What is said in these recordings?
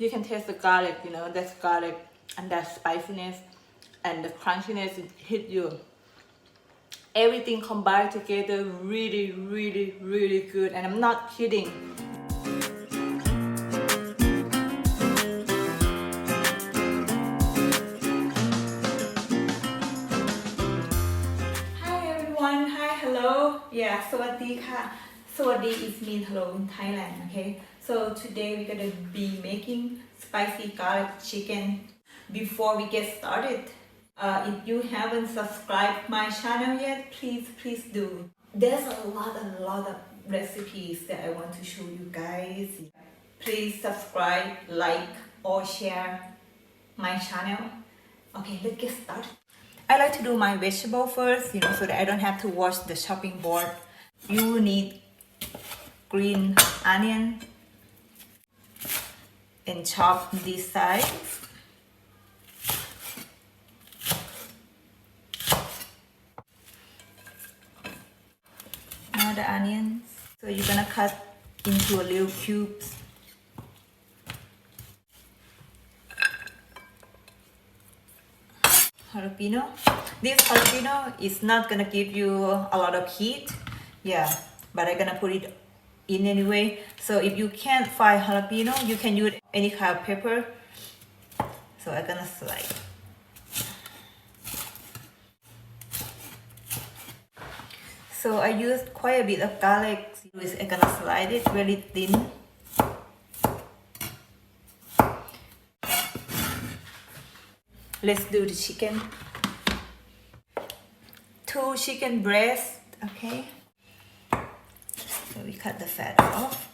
you can taste the garlic, you know, that's garlic and that spiciness and the crunchiness hit you. Everything combined together really, really, really good. And I'm not kidding. yeah สวัสดีค่ะ สวัสดี is mean hello in Thailand okay so today we're gonna be making spicy garlic chicken before we get started. Uh, if you haven't subscribed my channel yet please please do. There's a lot a lot of recipes that I want to show you guys. Please subscribe like or share my channel. Okay let's get started. I like to do my vegetable first, you know, so that I don't have to wash the chopping board. You need green onion and chop this side. Now the onions. So you're gonna cut into a little cubes. jalapeno. This jalapeno is not gonna give you a lot of heat. Yeah, but I'm gonna put it in anyway. So if you can't find jalapeno, you can use any kind of pepper. So I'm gonna slide. So I used quite a bit of garlic. I'm gonna slide it really thin. Let's do the chicken. Two chicken breasts, okay? Cut the fat off.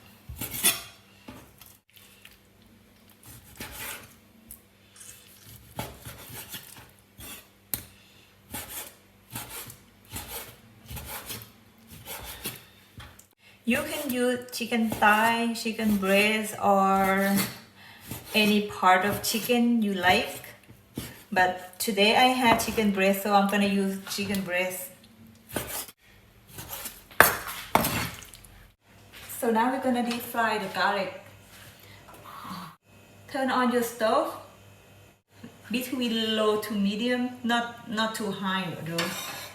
You can use chicken thigh, chicken breast, or any part of chicken you like. But today I have chicken breast, so I'm gonna use chicken breast. So now we're gonna deep fry the garlic. Turn on your stove between low to medium, not not too high though,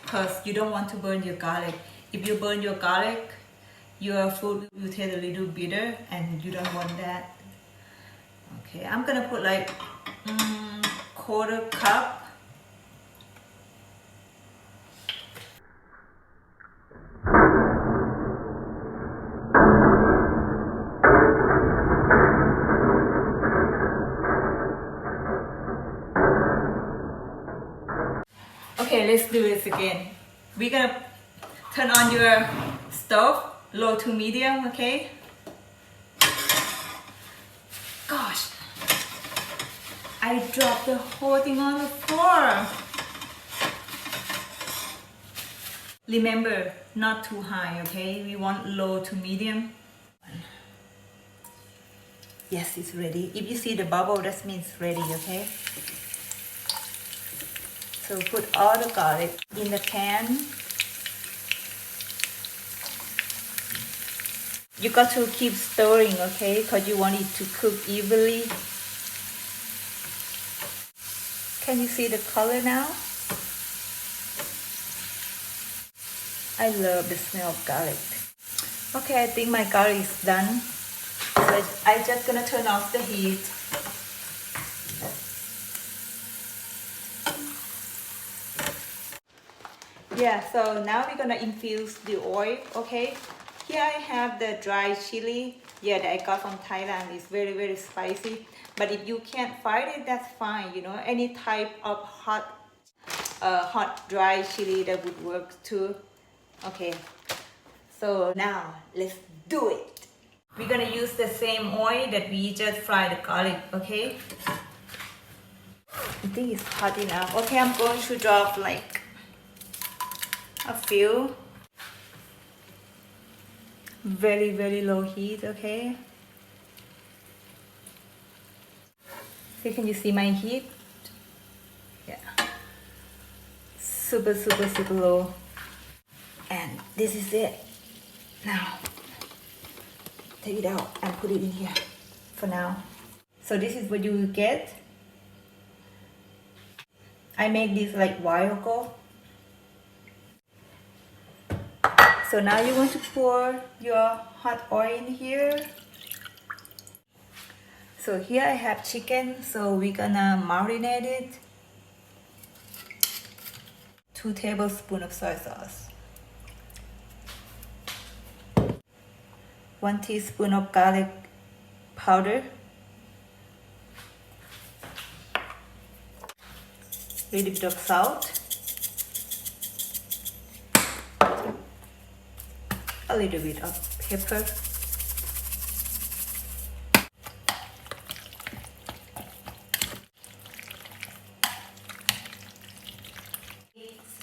because you don't want to burn your garlic. If you burn your garlic, your food will taste a little bitter, and you don't want that. Okay, I'm gonna put like. mm, quarter cup Okay, let's do this again. We're gonna turn on your stove, low to medium, okay? Gosh, I dropped the whole thing on the floor. Remember, not too high, okay? We want low to medium. Yes, it's ready. If you see the bubble, that means ready, okay? So put all the garlic in the pan. You got to keep stirring, okay? Because you want it to cook evenly. Can you see the color now? I love the smell of garlic. Okay, I think my garlic is done. So I just gonna turn off the heat. Yeah, so now we're gonna infuse the oil, okay? Here I have the dry chili, yeah, that I got from Thailand. It's very, very spicy. But if you can't find it, that's fine, you know. Any type of hot, uh, hot dry chili that would work too. Okay, so now let's do it. We're gonna use the same oil that we just fried the garlic, okay? I think it's hot enough. Okay, I'm going to drop like a few. Very, very low heat, okay? So can you see my heat? Yeah. Super, super, super low. And this is it. Now, take it out and put it in here for now. So this is what you will get. I made this like while ago. So now you want to pour your hot oil in here. So here I have chicken, so we're gonna marinate it. Two tablespoons of soy sauce. One teaspoon of garlic powder. A Little bit of salt. A little bit of pepper.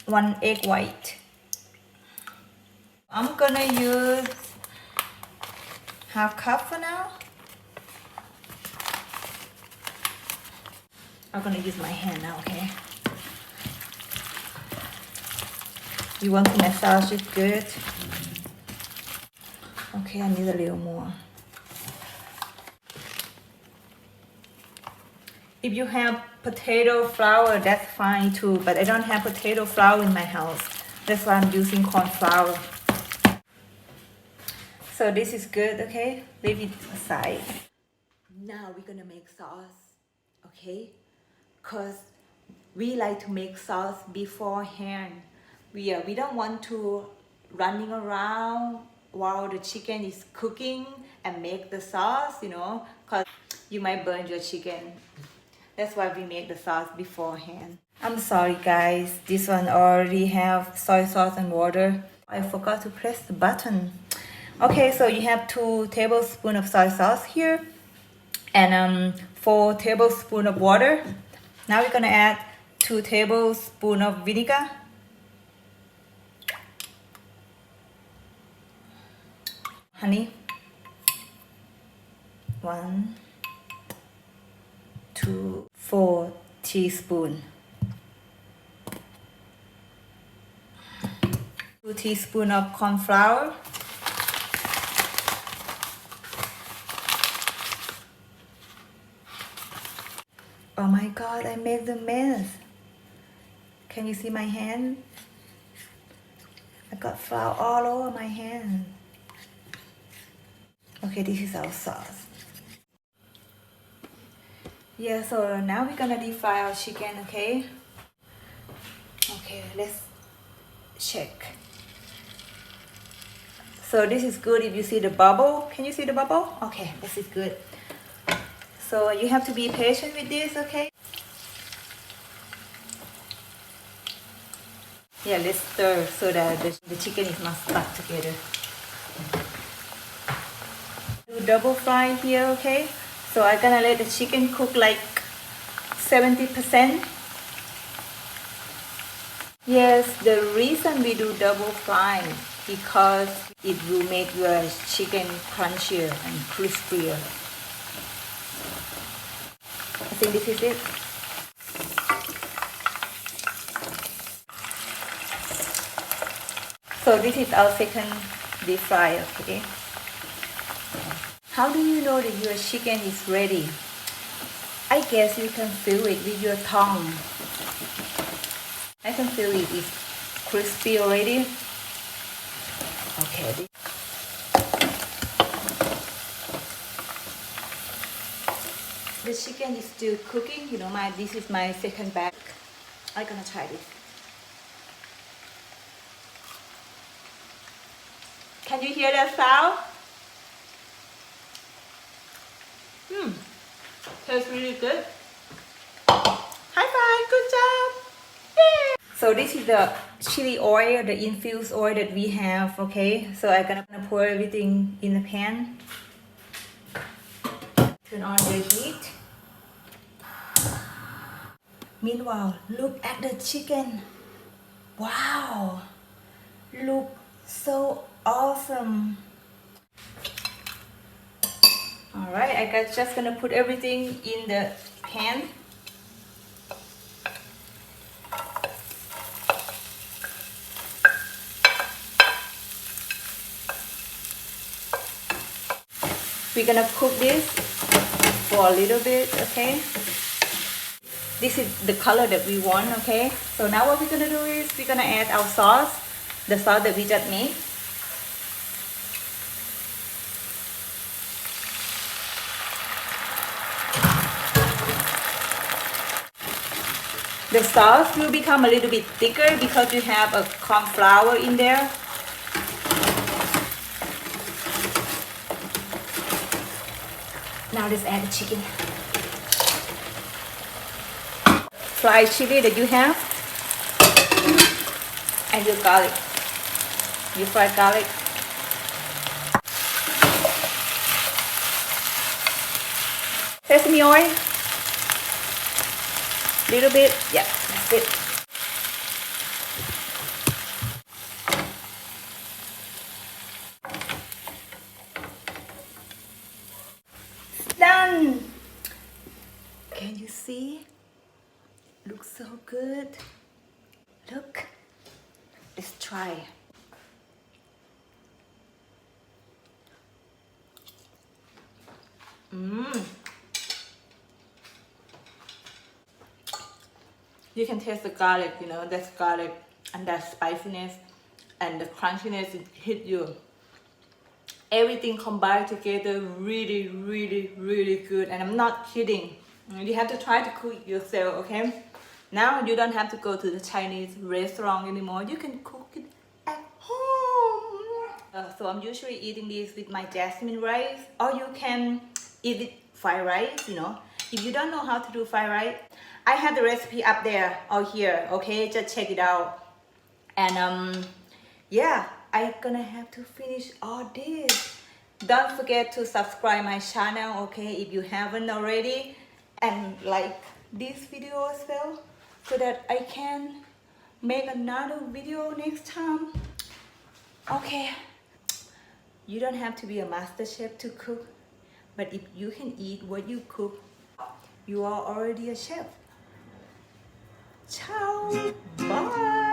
one egg white. I'm gonna use half cup for now. I'm gonna use my hand now, okay? You want to massage it good? Okay, I need a little more. If you have potato flour, that's fine too, but I don't have potato flour in my house. That's why I'm using corn flour. So this is good, okay? Leave it aside. Now we're gonna make sauce, okay? Cause we like to make sauce beforehand. We uh, we don't want to running around while the chicken is cooking and make the sauce, you know, cause you might burn your chicken. That's why we make the sauce beforehand. I'm sorry guys, this one already have soy sauce and water. I forgot to press the button. Okay, so you have two tablespoons of soy sauce here and um, four tablespoons of water. Now we're gonna add two tablespoons of vinegar. Honey. One, two, four teaspoon. Two teaspoon of corn flour. Oh my god, I made the mess. Can you see my hand? I got flour all over my hand. Okay, this is our sauce. Yeah, so now we're gonna deep fry our chicken, okay? Okay, let's check. So this is good if you see the bubble. Can you see the bubble? Okay, this is good. So you have to be patient with this, okay? Yeah, let's stir so that the, the chicken is not stuck together. Do double fry here, okay? So I'm gonna let the chicken cook like 70%. Yes, the reason we do double fry because it will make your chicken crunchier and crispier. I think this is it. So this is our second deep fry, okay? How do you know that your chicken is ready? I guess you can feel it with your tongue. I can feel it is crispy already. Okay. The chicken is still cooking. You know, my this is my second bag. I'm gonna try this. Can you hear that sound? Hmm. Tastes really good. High five, good job. Yeah. So this is the chili oil, the infused oil that we have, okay? So I'm gonna pour everything in the pan. Turn on the heat. Meanwhile, look at the chicken. Wow. Look so awesome. All right, I got just gonna put everything in the pan. We're gonna cook this for for a little bit, okay? This is the color that we want, okay? So now what we're gonna do is we're gonna add our sauce, the sauce that we just made. The sauce will become a little bit thicker because you have a corn flour in there. Now let's add the chicken. Fried chili that you have. And your garlic. Your fried garlic. Sesame oil. Little bit. Yeah, that's it. Done. Can you see? Looks so good. Look. Let's try. Mmm. You can taste the garlic, you know, that's garlic and that spiciness and the crunchiness it hit you. Everything combined together really, really, really good. And I'm not kidding. You have to try to cook yourself, okay? Now you don't have to go to the Chinese restaurant anymore. You can cook it at home. Uh, so I'm usually eating this with my jasmine rice, or you can eat it fried rice. You know, if you don't know how to do fried rice, I have the recipe up there or here. Okay, just check it out. And um, yeah, I'm gonna have to finish all this. Don't forget to subscribe my channel, okay, if you haven't already, and like this video as well, so that I can make another video next time. Okay, you don't have to be a master chef to cook, but if you can eat what you cook, you are already a chef ciao. Bye.